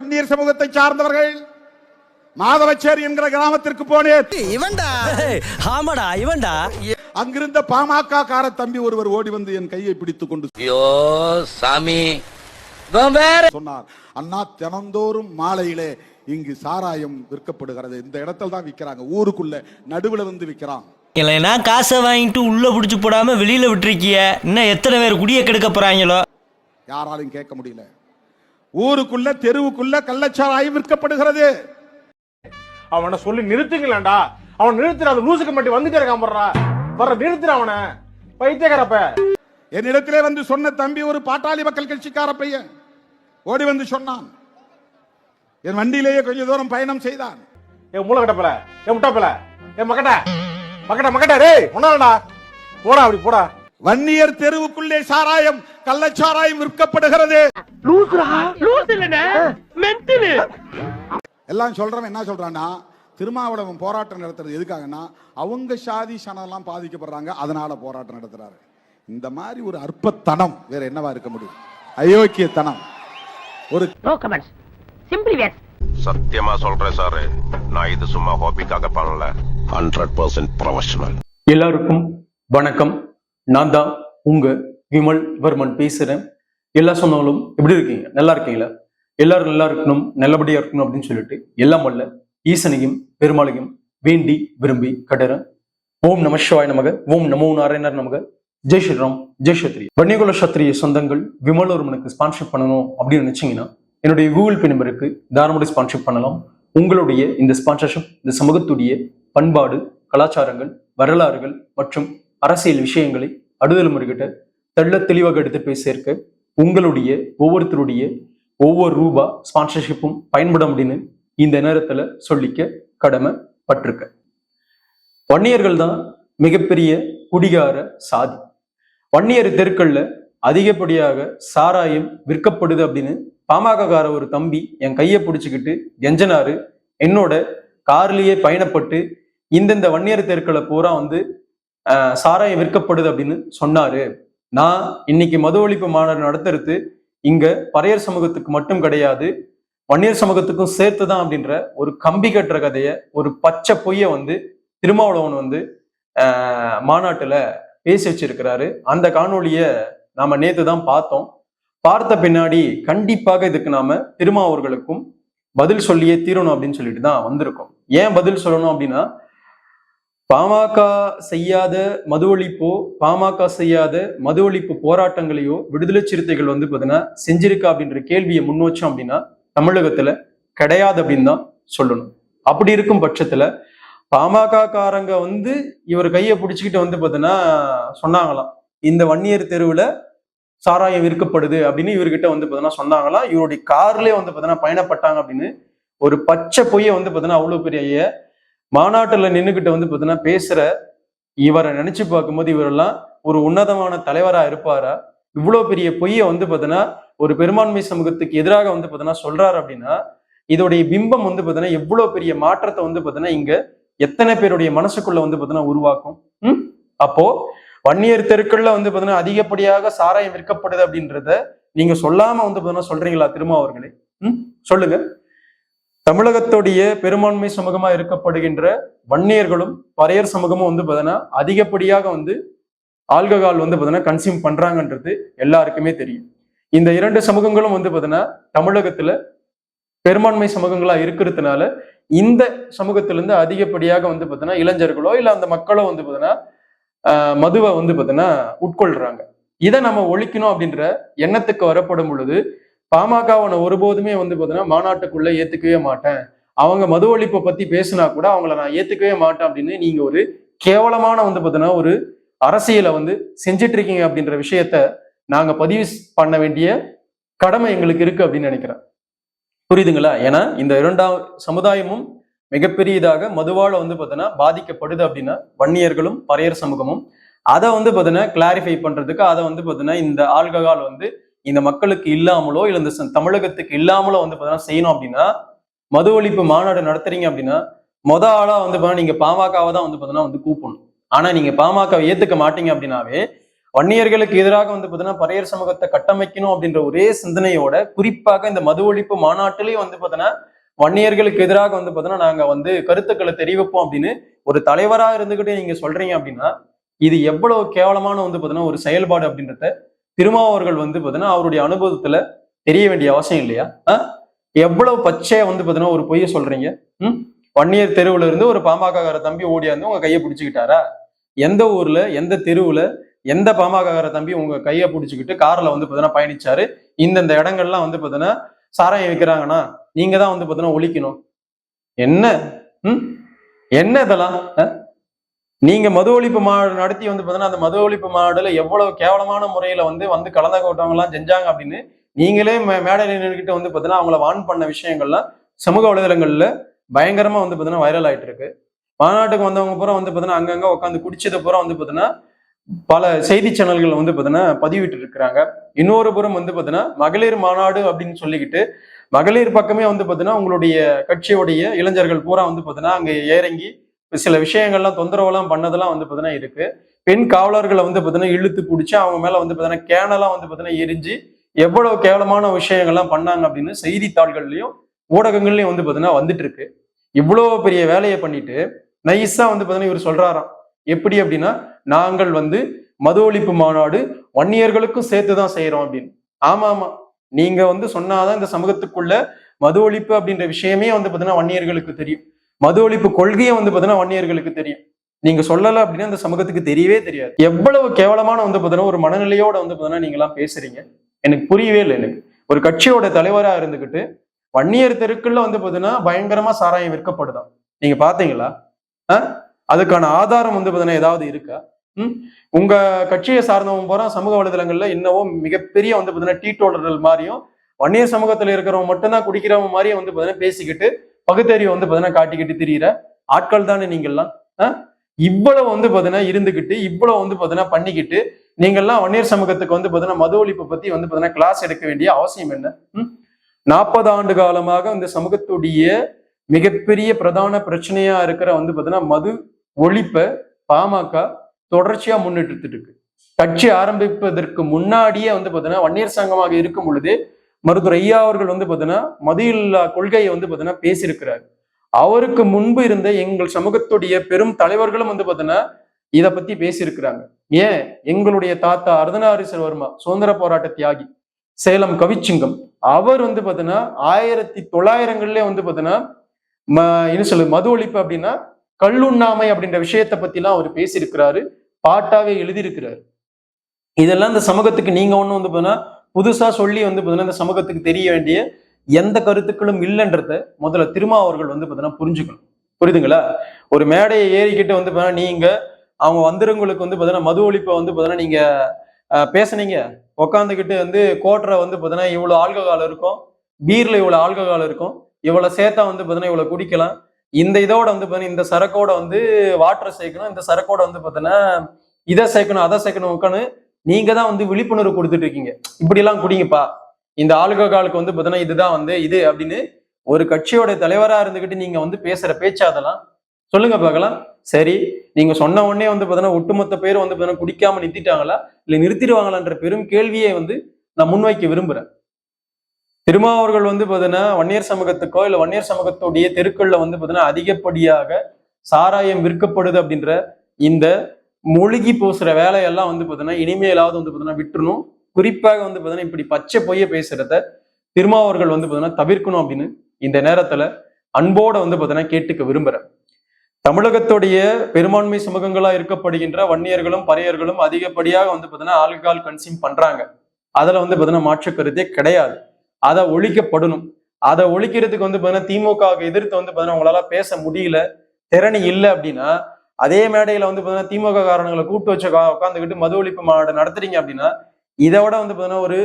வன்னியர் சமூகத்தை சார்ந்தவர்கள் மாதவச்சேரி என்கிற கிராமத்திற்கு போனேன் இவன்டா. ஆமாடா இவன்டா. அங்கிருந்த பாமக கார தம்பி ஒருவர் ஓடி வந்து என் கையை பிடித்துக் கொண்டு ஐயோ சாமி. சொன்னார் அண்ணா தினந்தோறும் மாலையிலே இங்கு சாராயம் விற்கப்படுகிறது. இந்த இடத்துல தான் விற்கிறாங்க. ஊருக்குள்ள நடுவுல வந்து விற்கிறான். இல்லைன்னா காசை வாங்கிட்டு உள்ள புடிச்சு போடாம வெளியில விட்டுருக்கிய. இன்னும் எத்தனை பேர் குடிய கெடுக்க போறாங்களோ? யாராலும் கேட்க முடியல. ஊருக்குள்ள தெருவுக்குள்ள கள்ளச்சாராயம் விற்கப்படுகிறது. அவனை சொல்லி நிறுத்துங்களேன்டா அவன் நிறுத்துற அந்த லூசுக்கு மட்டும் வந்துட்டே இருக்கான் போடுறா வர்ற நிறுத்துற அவனை. பைத்தியக்காரப்ப. என்னிடத்திலே வந்து சொன்ன தம்பி ஒரு பாட்டாளி மக்கள் கட்சிக்கார பையன். ஓடி வந்து சொன்னான். என் வண்டியிலேயே கொஞ்ச தூரம் பயணம் செய்தான். என் மூளை கட்டப்பல என் முட்டாப்பல என் மக்கட்ட மக்கட்ட மக்கட்ட டேய் ஒன்னாடா போடா அப்படி போடா. வன்னியர் தெருவுக்குள்ளே சாராயம் கள்ளச்சாராயம் விற்கப்படுகிறது. எல்லாம் சொல்றவன் என்ன சொல்றான்னா திருமாவளவன் போராட்டம் நடத்துறது எதுக்காகன்னா அவங்க சாதி சனம்லாம் பாதிக்கப்படுறாங்க அதனால போராட்டம் நடத்துறாரு. இந்த மாதிரி ஒரு அற்பத்தனம் வேற என்னவா இருக்க முடியும்? அயோக்கியத்தனம். ஒரு சத்தியமா சொல்றேன் சாரு. நான் இது சும்மா ஹாபிக்காக பண்ணல. ஹண்ட்ரட் பர்சன்ட் ப்ரொஃபஷனல் எல்லாருக்கும் வணக்கம். நான் தான் உங்க விமல் வர்மன் பேசுறேன். எல்லா சொந்தங்களும் எப்படி இருக்கீங்க? நல்லா இருக்கீங்களா? எல்லாரும் நல்லா இருக்கணும் நல்லபடியா இருக்கணும் அப்படின்னு சொல்லிட்டு எல்லாம் வல்ல ஈசனையும் பெருமாளையும் வேண்டி விரும்பி கட்டுறேன். ஓம் நம சிவாய நமக ஓம் நமோ நாராயணர் நமக. ஜெய் ஸ்ரீராம் ஜெய் சத்ரி வன்னியகுல சத்திரிய சொந்தங்கள் விமல் வர்மனுக்கு ஸ்பான்ஷிப் பண்ணணும் அப்படின்னு நினைச்சீங்கன்னா என்னுடைய கூகுள் பே நம்பருக்கு தாராளமாக ஸ்பான்ஷிப் பண்ணலாம். உங்களுடைய இந்த ஸ்பான்சர்ஷிப் இந்த சமூகத்துடைய பண்பாடு கலாச்சாரங்கள் வரலாறுகள் மற்றும் அரசியல் விஷயங்களை அடுதல் முறைகிட்ட தெள்ள தெளிவாக எடுத்து போய் சேர்க்க உங்களுடைய ஒவ்வொருத்தருடைய ஒவ்வொரு ரூபா ஸ்பான்சர்ஷிப்பும் பயன்படும் அப்படின்னு இந்த நேரத்தில் சொல்லிக்க கடமைப்பட்டிருக்க. வன்னியர்கள் தான் மிகப்பெரிய குடிகார சாதி. வன்னியர் தெருக்கள்ல அதிகப்படியாக சாராயம் விற்கப்படுது அப்படின்னு பாமகக்கார ஒரு தம்பி என் கையை பிடிச்சிக்கிட்டு கெஞ்சனாரு. என்னோட கார்லேயே பயணப்பட்டு இந்தந்த வன்னியர் தெருக்களை பூரா வந்து சாராயம் விற்கப்படுது அப்படின்னு சொன்னாரு. நான் இன்னைக்கு மது ஒழிப்பு மாநாடு நடத்துறது இங்க பறையர் சமூகத்துக்கு மட்டும் கிடையாது வன்னியர் சமூகத்துக்கும் சேர்த்துதான் அப்படின்ற ஒரு கம்பி கட்டுற கதைய ஒரு பச்சை பொய்ய வந்து திருமாவளவன் வந்து ஆஹ், மாநாட்டுல பேசி வச்சிருக்கிறாரு. அந்த காணொளிய நாம நேத்து தான் பார்த்தோம். பார்த்த பின்னாடி கண்டிப்பாக இதுக்கு நாம திருமாவர்களுக்கும் பதில் சொல்லியே தீரணும் அப்படின்னு சொல்லிட்டு தான் வந்திருக்கோம். ஏன் பதில் சொல்லணும் அப்படின்னா பாமக செய்யாத மது ஒழிப்போ பாமக செய்யாத மது ஒழிப்பு போராட்டங்களையோ விடுதலை சிறுத்தைகள் வந்து பார்த்தீங்கன்னா செஞ்சிருக்கா அப்படின்ற கேள்வியை முன்வச்சோம் அப்படின்னா தமிழகத்துல கிடையாது அப்படின்னு தான் சொல்லணும். அப்படி இருக்கும் பட்சத்துல பாமக காரங்க வந்து இவர் கையை பிடிச்சிக்கிட்டு வந்து பார்த்தீங்கன்னா சொன்னாங்களாம் இந்த வன்னியர் தெருவுல சாராயம் விற்கப்படுது அப்படின்னு இவர்கிட்ட வந்து பார்த்தீங்கன்னா சொன்னாங்களாம். இவருடைய கார்லயே வந்து பார்த்தீங்கன்னா பயணப்பட்டாங்க அப்படின்னு ஒரு பச்சை பொய்யை வந்து பார்த்தீங்கன்னா அவ்வளவு பெரிய மாநாட்டில் நின்னுகிட்ட வந்து பார்த்தீங்கன்னா பேசுற இவரை நினைச்சு பார்க்கும்போது இவரெல்லாம் ஒரு உன்னதமான தலைவராக இருப்பாரா? இவ்வளோ பெரிய பொய்யை வந்து பார்த்தீங்கன்னா ஒரு பெரும்பான்மை சமூகத்துக்கு எதிராக வந்து பார்த்தீங்கன்னா சொல்றாரு அப்படின்னா இதோடைய பிம்பம் வந்து பார்த்தீங்கன்னா எவ்வளோ பெரிய மாற்றத்தை வந்து பார்த்தீங்கன்னா இங்க எத்தனை பேருடைய மனசுக்குள்ள வந்து பார்த்தீங்கன்னா உருவாக்கும்? ம்? அப்போ வன்னியர் தெருக்கள்ல வந்து பார்த்தீங்கன்னா அதிகப்படியாக சாராயம் விற்கப்படுது அப்படின்றத நீங்க சொல்லாம வந்து பார்த்தீங்கன்னா சொல்றீங்களா திரும்ப அவர்களே ம்? சொல்லுங்க. தமிழகத்துடைய பெரும்பான்மை சமூகமாக இருக்கப்படுகின்ற வன்னியர்களும் பறையர் சமூகமும் வந்து பார்த்தீங்கன்னா அதிகப்படியாக வந்து ஆல்கஹால் வந்து பார்த்தீங்கன்னா கன்சியூம் பண்றாங்கன்றது எல்லாருக்குமே தெரியும். இந்த இரண்டு சமூகங்களும் வந்து பார்த்தீங்கன்னா தமிழகத்துல பெரும்பான்மை சமூகங்களா இருக்கிறதுனால இந்த சமூகத்திலிருந்து அதிகப்படியாக வந்து பார்த்தீங்கன்னா இளைஞர்களோ இல்லை அந்த மக்களோ வந்து பார்த்தீங்கன்னா மதுவை வந்து பார்த்தீங்கன்னா உட்கொள்றாங்க. இதை நம்ம ஒழிக்கணும் அப்படின்ற எண்ணத்துக்கு வரப்படும் பொழுது பாமகவனை ஒருபோதுமே வந்து பார்த்தீங்கன்னா மாநாட்டுக்குள்ள ஏத்துக்கவே மாட்டேன். அவங்க மது ஒழிப்பை பத்தி பேசினா கூட அவங்கள நான் ஏத்துக்கவே மாட்டேன் அப்படின்னு நீங்க ஒரு கேவலமான வந்து பார்த்தீங்கன்னா ஒரு அரசியலை வந்து செஞ்சிட்டு இருக்கீங்க அப்படின்ற விஷயத்த நாங்க பதிவு பண்ண வேண்டிய கடமை எங்களுக்கு இருக்கு அப்படின்னு நினைக்கிறேன். புரியுதுங்களா? ஏன்னா இந்த இரண்டாம் சமுதாயமும் மிகப்பெரியதாக மதுவால வந்து பார்த்தீங்கன்னா பாதிக்கப்படுது அப்படின்னா வன்னியர்களும் பறையர் சமூகமும். அதை வந்து பார்த்தீங்கன்னா கிளாரிஃபை பண்றதுக்கு அதை வந்து பார்த்தீங்கன்னா இந்த ஆல்கஹால் வந்து இந்த மக்களுக்கு இல்லாமலோ இல்லை இந்த தமிழகத்துக்கு இல்லாமலோ வந்து பார்த்தீங்கன்னா செய்யணும் அப்படின்னா மது ஒழிப்பு மாநாடு நடத்துறீங்க அப்படின்னா மொத ஆளா வந்து பார்த்தீங்கன்னா நீங்க பாமகவை தான் வந்து பார்த்தீங்கன்னா வந்து கூப்பிடணும். ஆனா நீங்க பாமக ஏத்துக்க மாட்டீங்க அப்படின்னாவே வன்னியர்களுக்கு எதிராக வந்து பாத்தீங்கன்னா பரையர் சமூகத்தை கட்டமைக்கணும் அப்படின்ற ஒரே சிந்தனையோட குறிப்பாக இந்த மது ஒழிப்பு மாநாட்டிலையும் வந்து பாத்தீங்கன்னா வன்னியர்களுக்கு எதிராக வந்து பாத்தீங்கன்னா நாங்க வந்து கருத்துக்களை தெரிவிப்போம் அப்படின்னு ஒரு தலைவரா இருந்துகிட்டே நீங்க சொல்றீங்க அப்படின்னா இது எவ்வளவு கேவலமான வந்து பாத்தீங்கன்னா ஒரு செயல்பாடு அப்படின்றத திருமாவர்கள் வந்து பார்த்தீங்கன்னா அவருடைய அனுபவத்துல தெரிய வேண்டிய அவசியம் இல்லையா? ஆ? எவ்வளவு பச்சையா வந்து பார்த்தீங்கன்னா ஒரு பொய்ய சொல்றீங்க? ம்? வன்னியர் தெருவுல இருந்து ஒரு பாமகக்கார தம்பி ஓடியாந்து உங்க கையை பிடிச்சுக்கிட்டாரா? எந்த ஊர்ல எந்த தெருவுல எந்த பாமககார தம்பி உங்க கையை பிடிச்சுக்கிட்டு கார்ல வந்து பார்த்தீங்கன்னா பயணிச்சாரு? இந்தந்த இடங்கள்லாம் வந்து பார்த்தீங்கன்னா சாராயம் விற்கிறாங்கன்னா நீங்க தான் வந்து பார்த்தீங்கன்னா ஒழிக்கணும். என்ன? ம்? என்ன இதெல்லாம்? ஆ? நீங்க மது ஒழிப்பு மாநாடு நடத்தி வந்து பாத்தீங்கன்னா அந்த மது ஒழிப்பு மாநாடுல எவ்வளவு கேவலமான முறையில வந்து வந்து கலந்த கொண்டவங்க எல்லாம் செஞ்சாங்க அப்படின்னு நீங்களே மே- மேடையில வந்து பாத்தீங்கன்னா அவங்கள வான் பண்ண விஷயங்கள்லாம் சமூக வலைதளங்கள்ல பயங்கரமா வந்து பாத்தீங்கன்னா வைரல் ஆயிட்டு இருக்கு. மாநாட்டுக்கு வந்தவங்க பூரா வந்து பாத்தீங்கன்னா அங்கங்க உட்காந்து குடிச்சது பூரா வந்து பாத்தீங்கன்னா பல செய்தி சேனல்கள் வந்து பாத்தீங்கன்னா பதிவிட்டு இருக்கிறாங்க. இன்னொரு புறம் வந்து பாத்தீங்கன்னா மகளிர் மாநாடு அப்படின்னு சொல்லிக்கிட்டு மகளிர் பக்கமே வந்து பாத்தீங்கன்னா உங்களுடைய கட்சியுடைய இளைஞர்கள் பூரா வந்து பாத்தீங்கன்னா அங்க இறங்கி சில விஷயங்கள்லாம் தொந்தரவுலாம் பண்ணதெல்லாம் வந்து பார்த்தீங்கன்னா இருக்கு. பெண் காவலர்களை வந்து பார்த்தீங்கன்னா இழுத்து பிடிச்சி அவங்க மேல வந்து பார்த்தீங்கன்னா கேனெல்லாம் வந்து பார்த்தீங்கன்னா எரிஞ்சு எவ்வளவு கேவலமான விஷயங்கள்லாம் பண்ணாங்க அப்படின்னு செய்தித்தாள்கள்லையும் ஊடகங்கள்லையும் வந்து பார்த்தீங்கன்னா வந்துட்டு இருக்கு. இவ்வளோ பெரிய வேலையை பண்ணிட்டு நைஸா வந்து பார்த்தீங்கன்னா இவர் சொல்றாராம். எப்படி அப்படின்னா நாங்கள் வந்து மது ஒழிப்பு மாநாடு வன்னியர்களுக்கும் சேர்த்து தான் செய்யறோம் அப்படின்னு. ஆமா ஆமா. நீங்க வந்து சொன்னாதான் இந்த சமூகத்துக்குள்ள மது ஒழிப்பு அப்படின்ற விஷயமே வந்து பார்த்தீங்கன்னா வன்னியர்களுக்கு தெரியும். மது ஒழிப்பு கொள்கையை வந்து பார்த்தீங்கன்னா வன்னியர்களுக்கு தெரியும். நீங்க சொல்லல அப்படின்னா அந்த சமூகத்துக்கு தெரியவே தெரியாது. எவ்வளவு கேவலமான வந்து பார்த்தீங்கன்னா ஒரு மனநிலையோட வந்து பார்த்தீங்கன்னா நீங்க பேசுறீங்க. எனக்கு புரியவே இல்லை எனக்கு. ஒரு கட்சியோட தலைவரா இருந்துகிட்டு வன்னியர் தெருக்குள்ள வந்து பார்த்தீங்கன்னா பயங்கரமா சாராயம் விற்கப்படுதான். நீங்க பாத்தீங்களா? ஆ? அதுக்கான ஆதாரம் வந்து பார்த்தீங்கன்னா ஏதாவது இருக்கா? ம்? உங்க கட்சியை சார்ந்தவங்க போறா சமூக வலைதளங்கள்ல இன்னமும் மிகப்பெரிய வந்து பார்த்தீங்கன்னா டீ டோலர்கள் மாதிரியும் வன்னியர் சமூகத்துல இருக்கிறவங்க மட்டும்தான் குடிக்கிறவங்க மாதிரியும் வந்து பார்த்தீங்கன்னா பேசிக்கிட்டு பகுத்தறிவை வந்து பாத்தீங்கன்னா காட்டிக்கிட்டு திரியிற ஆட்கள் தானே நீங்கள்லாம். இவ்வளவு வந்து பாத்தீங்கன்னா இருந்துகிட்டு இவ்வளவு வந்து பாத்தீங்கன்னா பண்ணிக்கிட்டு நீங்கள்லாம் வன்னியர் சமூகத்துக்கு வந்து பாத்தீங்கன்னா மது ஒழிப்பு பத்தி வந்து பாத்தீங்கன்னா கிளாஸ் எடுக்க வேண்டிய அவசியம் என்ன? நாற்பது ஆண்டு காலமாக இந்த சமூகத்துடைய மிகப்பெரிய பிரதான பிரச்சனையா இருக்கிற வந்து பாத்தீங்கன்னா மது ஒழிப்பை பாமக தொடர்ச்சியா முன்னிட்டு இருக்கு. கட்சி ஆரம்பிப்பதற்கு முன்னாடியே வந்து பாத்தீங்கன்னா வன்னியர் சங்கமாக இருக்கும் பொழுது மருத்துவர் ஐயா அவர்கள் வந்து பாத்தீங்கன்னா மது இல்லா கொள்கையை வந்து பாத்தீங்கன்னா பேசியிருக்கிறார். அவருக்கு முன்பு இருந்த எங்கள் சமூகத்துடைய பெரும் தலைவர்களும் வந்து பாத்தீங்கன்னா இதை பத்தி பேசியிருக்கிறாங்க. ஏன்? எங்களுடைய தாத்தா அர்தனாரிசர் வர்மா சுதந்திர போராட்ட தியாகி சேலம் கவிச்சிங்கம் அவர் வந்து பாத்தீங்கன்னா ஆயிரத்தி தொள்ளாயிரங்கள்லயே வந்து பாத்தீங்கன்னா ம என்ன சொல்லுது மது ஒழிப்பு அப்படின்னா கல்லுண்ணாமை அப்படின்ற விஷயத்தை பத்திலாம் அவர் பேசியிருக்கிறாரு பாட்டாவே எழுதியிருக்கிறாரு. இதெல்லாம் இந்த சமூகத்துக்கு நீங்க ஒண்ணு வந்து பார்த்தீங்கன்னா புதுசாக சொல்லி வந்து பார்த்தீங்கன்னா இந்த சமூகத்துக்கு தெரிய வேண்டிய எந்த கருத்துக்களும் இல்லைன்றத முதல்ல திருமா அவர்கள் வந்து பார்த்தீங்கன்னா புரிஞ்சுக்கணும். புரியுதுங்களா? ஒரு மேடையை ஏறிக்கிட்டு வந்து பார்த்தீங்கன்னா நீங்கள் அவங்க வந்துருங்களுக்கு வந்து பார்த்தீங்கன்னா மது ஒழிப்பை வந்து பார்த்தீங்கன்னா நீங்கள் பேசுனீங்க. உக்காந்துக்கிட்டு வந்து கோட்டரை வந்து பார்த்தீங்கன்னா இவ்வளோ ஆல்கஹால் இருக்கும் பீரில் இவ்வளோ ஆல்கஹால் இருக்கும் இவ்வளோ சேர்த்தா வந்து பார்த்தீங்கன்னா இவ்வளோ குடிக்கலாம். இந்த இதோட வந்து பார்த்தீங்கன்னா இந்த சரக்கோட வந்து வாட்டரை சேர்க்கணும் இந்த சரக்கோட வந்து பார்த்தீங்கன்னா இதை சேர்க்கணும் அதை சேர்க்கணும் உட்காந்து நீங்க தான் வந்து விழிப்புணர்வு கொடுத்துட்டு இருக்கீங்க. இப்படி எல்லாம் குடிங்கப்பா. இந்த ஆல்கஹாலுக்கு வந்து பார்த்தீங்கன்னா இதுதான் வந்து இது அப்படின்னு ஒரு கட்சியோட தலைவரா இருந்துகிட்டு நீங்க வந்து பேசுற பேச்சு அதெல்லாம் சொல்லுங்க பார்க்கலாம். சரி நீங்க சொன்ன உடனே வந்து பார்த்தீங்கன்னா ஒட்டுமொத்த பேர் வந்து பார்த்தீங்கன்னா குடிக்காம நிறுத்திட்டாங்களா? இல்லை நிறுத்திடுவாங்களான்ற பெரும் கேள்வியை வந்து நான் முன்வைக்க விரும்புறேன். திருமாவர்கள் வந்து பார்த்தீங்கன்னா வன்னியர் சமூகத்துக்கோ இல்லை வன்னியர் சமூகத்துடைய தெருக்கள்ல வந்து பார்த்தீங்கன்னா அதிகப்படியாக சாராயம் விற்கப்படுது அப்படின்ற இந்த மூழ்கி போசுற வேலையெல்லாம் வந்து பாத்தீங்கன்னா இனிமேலாவது வந்து பாத்தீங்கன்னா விட்டுணும் குறிப்பாக வந்து பார்த்தீங்கன்னா இப்படி பச்சை பொய்ய பேசுறத திருமாவர்கள் வந்து பாத்தீங்கன்னா தவிர்க்கணும் அப்படின்னு இந்த நேரத்துல அன்போட வந்து பாத்தீங்கன்னா கேட்டுக்க விரும்புறேன். தமிழகத்துடைய பெரும்பான்மை சமூகங்களா இருக்கப்படுகின்ற வன்னியர்களும் பறையர்களும் அதிகப்படியாக வந்து பார்த்தீங்கன்னா ஆல்கஹால் கன்சியூம் பண்றாங்க. அதுல வந்து பாத்தீங்கன்னா மாற்று கருத்தே கிடையாது. அதை ஒழிக்கப்படணும். அதை ஒழிக்கிறதுக்கு வந்து பாத்தீங்கன்னா திமுகவுக்கு எதிர்த்து வந்து பாத்தீங்கன்னா உங்களால பேச முடியல திறனி இல்லை அப்படின்னா அதே மேடையில வந்து பாத்தீங்கன்னா திமுக காரணங்களை கூட்டு வச்ச உட்காந்துக்கிட்டு மது ஒழிப்பு மாநாடு நடத்துறீங்க அப்படின்னா இதை விட வந்து பாத்தீங்கன்னா ஒரு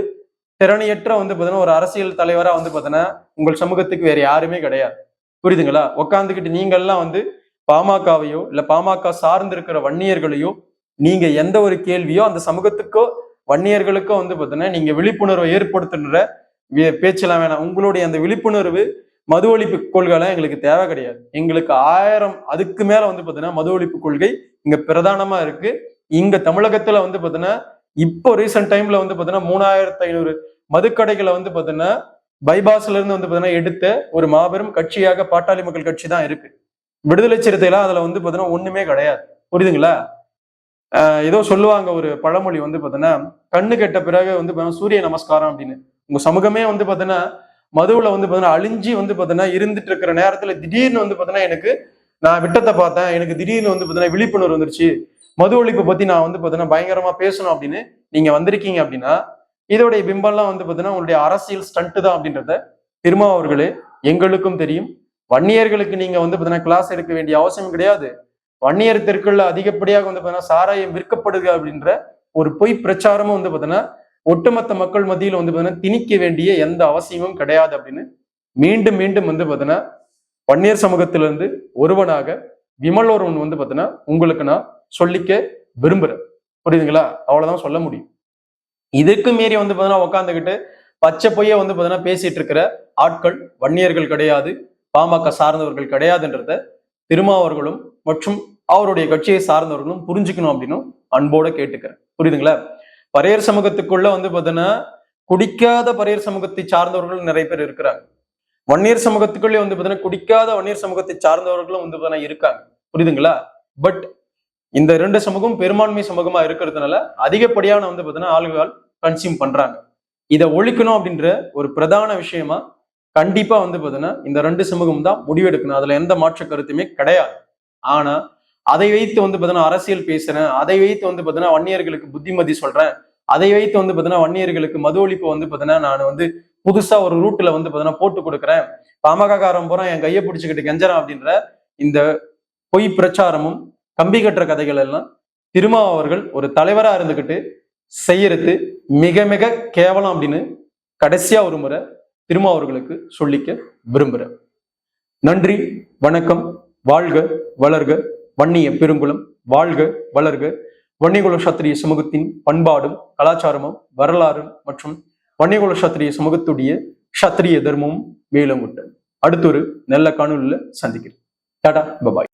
திறனையற்ற வந்து பாத்தீங்கன்னா ஒரு அரசியல் தலைவரா வந்து பாத்தீங்கன்னா உங்கள் சமூகத்துக்கு வேற யாருமே கிடையாது. புரியுதுங்களா? உட்காந்துக்கிட்டு நீங்கள்லாம் வந்து பாமகவையோ இல்ல பாமக சார்ந்து இருக்கிற வன்னியர்களையோ நீங்க எந்த ஒரு கேள்வியோ அந்த சமூகத்துக்கோ வன்னியர்களுக்கோ வந்து பாத்தீங்கன்னா நீங்க விழிப்புணர்வை ஏற்படுத்துன்ற பேச்செல்லாம் வேணாம். உங்களுடைய அந்த விழிப்புணர்வு மது ஒழிப்பு கொள்கைலாம் எங்களுக்கு தேவை கிடையாது. எங்களுக்கு ஆயிரம் அதுக்கு மேல வந்து பாத்தீங்கன்னா மது ஒழிப்பு கொள்கை இங்க பிரதானமா இருக்கு. இங்க தமிழகத்துல வந்து பாத்தீங்கன்னா இப்போ ரீசெண்ட் டைம்ல வந்து பாத்தீங்கன்னா மூணாயிரத்தி ஐநூறு மதுக்கடைகளை வந்து பாத்தீங்கன்னா பைபாஸ்ல இருந்து வந்து பாத்தீங்கன்னா எடுத்த ஒரு மாபெரும் கட்சியாக பாட்டாளி மக்கள் கட்சி தான் இருக்கு. விடுதலை சிறுத்தைலாம் அதுல வந்து பாத்தீங்கன்னா ஒண்ணுமே கிடையாது. புரியுதுங்களா? ஏதோ சொல்லுவாங்க ஒரு பழமொழி வந்து பாத்தீங்கன்னா கண்ணு கெட்ட பிறகு வந்து பாத்தீங்கன்னா சூரிய நமஸ்காரம் அப்படின்னு. உங்க சமூகமே வந்து பாத்தீங்கன்னா மதுவில் வந்து பார்த்தீங்கன்னா அழிஞ்சி வந்து பார்த்தீங்கன்னா இருந்துட்டு இருக்கிற நேரத்தில் திடீர்னு வந்து பார்த்தீங்கன்னா எனக்கு நான் விட்டத்தை பார்த்தேன். எனக்கு திடீர்னு வந்து பார்த்தீங்கன்னா விழிப்புணர்வு வந்துருச்சு. மது ஒழிப்பை பற்றி நான் வந்து பார்த்தீங்கன்னா பயங்கரமாக பேசணும் அப்படின்னு நீங்கள் வந்திருக்கீங்க அப்படின்னா இதோடைய பிம்பம்லாம் வந்து பார்த்தீங்கன்னா உங்களுடைய அரசியல் ஸ்டண்ட்டு தான் அப்படின்றத திருமா அவர்களே எங்களுக்கும் தெரியும். வன்னியர்களுக்கு நீங்கள் வந்து பார்த்தீங்கன்னா கிளாஸ் எடுக்க வேண்டிய அவசியம் கிடையாது. வன்னியர் தெற்குள்ள அதிகப்படியாக வந்து பார்த்தீங்கன்னா சாராயம் விற்கப்படுது அப்படின்ற ஒரு பொய் பிரச்சாரமும் வந்து பார்த்தீங்கன்னா ஒட்டுமொத்த மக்கள் மத்தியில வந்து பாத்தீங்கன்னா திணிக்க வேண்டிய எந்த அவசியமும் கிடையாது அப்படின்னு மீண்டும் மீண்டும் வந்து பாத்தீங்கன்னா வன்னியர் சமூகத்திலிருந்து ஒருவனாக விமல் ஒருவன் வந்து பாத்தீங்கன்னா உங்களுக்கு நான் சொல்லிக்க விரும்புறேன். புரியுதுங்களா? அவ்வளவுதான் சொல்ல முடியும். இதுக்கு மீறி வந்து பாத்தீங்கன்னா உட்காந்துக்கிட்டு பச்சை பொய்ய வந்து பாத்தீங்கன்னா பேசிட்டு இருக்கிற ஆட்கள் வன்னியர்கள் கிடையாது பாமக சார்ந்தவர்கள் கிடையாதுன்றத திருமாவர்களும் மற்றும் அவருடைய கட்சியை சார்ந்தவர்களும் புரிஞ்சுக்கணும் அப்படின்னும் அன்போட கேட்டுக்கிறேன். புரியுதுங்களா? பரையர் சமூகத்துக்குள்ள வந்து பாத்தீங்கன்னா குடிக்காத பரையர் சமூகத்தை சார்ந்தவர்கள் நிறைய பேர் இருக்கிறாங்க. வன்னியர் சமூகத்துக்குள்ளே வந்து பாத்தீங்கன்னா குடிக்காத வன்னியர் சமூகத்தை சார்ந்தவர்களும் வந்து பார்த்தீங்கன்னா இருக்காங்க. புரியுதுங்களா? பட் இந்த ரெண்டு சமூகம் பெரும்பான்மை சமூகமா இருக்கிறதுனால அதிகப்படியான வந்து பாத்தீங்கன்னா ஆளுகள் கன்சியூம் பண்றாங்க. இதை ஒழிக்கணும் அப்படின்ற ஒரு பிரதான விஷயமா கண்டிப்பா வந்து பாத்தீங்கன்னா இந்த ரெண்டு சமூகம் தான் முடிவெடுக்கணும். அதுல எந்த மாற்று கருத்துமே கிடையாது. ஆனா அதை வைத்து வந்து பார்த்தீங்கன்னா அரசியல் பேசுறேன் அதை வைத்து வந்து பார்த்தீங்கன்னா வன்னியர்களுக்கு புத்திமதி சொல்றேன் அதை வைத்து வந்து பார்த்தீங்கன்னா வன்னியர்களுக்கு மது ஒழிப்பு வந்து பார்த்தீங்கன்னா நான் வந்து புதுசா ஒரு ரூட்ல வந்து பார்த்தீங்கன்னா போட்டு கொடுக்குறேன். பாமக காரன் என் கையை பிடிச்சுக்கிட்டு கெஞ்சறான் அப்படின்ற இந்த பொய் பிரச்சாரமும் கம்பி கட்டுற கதைகள் எல்லாம் திருமா அவர்கள் ஒரு தலைவரா இருந்துகிட்டு செய்யறது மிக மிக கேவலம் அப்படின்னு கடைசியா ஒரு முறை திருமா அவர்களுக்கு சொல்லிக்க விரும்புறேன். நன்றி வணக்கம் வாழ்க வளர்க. வன்னிய பெருங்குளம் வாழ்க வளர்க. வன்னிகுல சத்திரிய சமூகத்தின் பண்பாடும் கலாச்சாரமும் வரலாறும் மற்றும் வன்னிகுல சத்திரிய சமூகத்துடைய சத்திரிய தர்மமும் மேலும் அடுத்த ஒரு நல்ல காணொலியில் சந்திக்கிறேன். Tata bye bye.